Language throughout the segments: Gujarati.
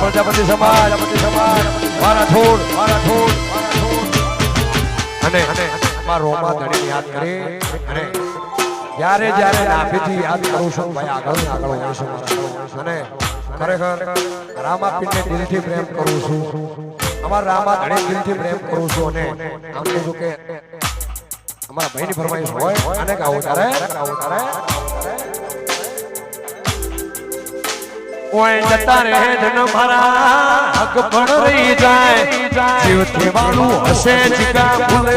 પ્રજાપતિ સમાજ મારા ઠોડ મારા ઠોડ અને અને મારો યાદ કરે. અને જ્યારે જ્યારે નાભીથી યાદ કરું છું ભાઈ આગળ આગળ છે. અને ખરેખર રામાપીને દિલથી પ્રેમ કરું છું. અમારા રામા ધણી દિલથી પ્રેમ કરું છું અને આમ કહું છું કે અમારા ભાઈની ફરમાઈશ હોય અને ગાવું તારે ગાવું તારે ઓય જતા રહે જન મારા હક પણ રહી જાય. જીવ થેવાનું હશે જીગા ભૂલે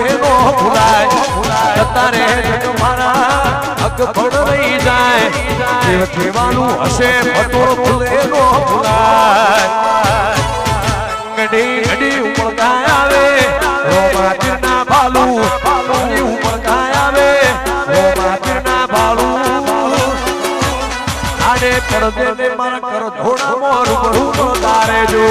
પણ રહી જાય થેવાનું હશે ભતો ભૂલે નો ભૂલાય. ઘડી ગડી ઉમળકા આવે રોમા તીરના બાલુ ગડી ઉમળકા આવે રોમા તીરના બાલુ આડે પડદે ને મારા કર ધોણા મોર બહુ તારે જો